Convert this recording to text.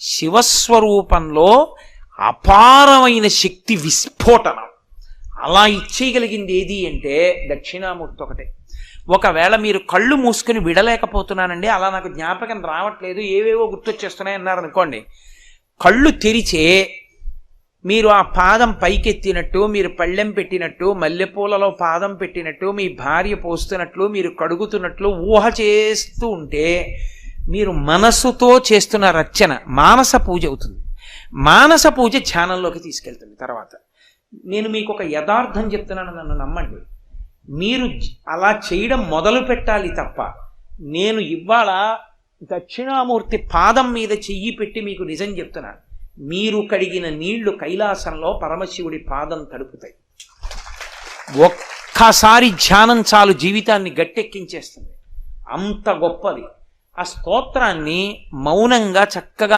శివస్వరూపంలో అపారమైన శక్తి విస్ఫోటనం. అలా ఇచ్చేయగలిగింది ఏది అంటే దక్షిణామూర్తి ఒకటే. ఒకవేళ మీరు కళ్ళు మూసుకుని విడలేకపోతున్నానండి అలా నాకు జ్ఞాపకం రావట్లేదు ఏవేవో గుర్తొచ్చేస్తున్నాయి అన్నారు అనుకోండి కళ్ళు తెరిచే మీరు ఆ పాదం పైకెత్తినట్టు మీరు పళ్ళెం పెట్టినట్టు మల్లెపూలలో పాదం పెట్టినట్టు మీ భార్య పోస్తున్నట్లు మీరు కడుగుతున్నట్లు ఊహ చేస్తూ ఉంటే మీరు మనస్సుతో చేస్తున్న రచన మానస పూజ అవుతుంది. మానస పూజ ధ్యానంలోకి తీసుకెళ్తుంది తర్వాత. నేను మీకు ఒక యథార్థం చెప్తున్నాను నన్ను నమ్మండి. మీరు అలా చేయడం మొదలు పెట్టాలి తప్ప నేను ఇవాళ దక్షిణామూర్తి పాదం మీద చెయ్యి పెట్టి మీకు నిజం చెప్తున్నాను. మీరు కడిగిన నీళ్ళు కైలాసంలో పరమశివుడి పాదం తడుపుతాయి. ఒక్కసారి ధ్యానం చాలు జీవితాన్ని గట్టెక్కించేస్తుంది. అంత గొప్పది. ఆ స్తోత్రాన్ని మౌనంగా చక్కగా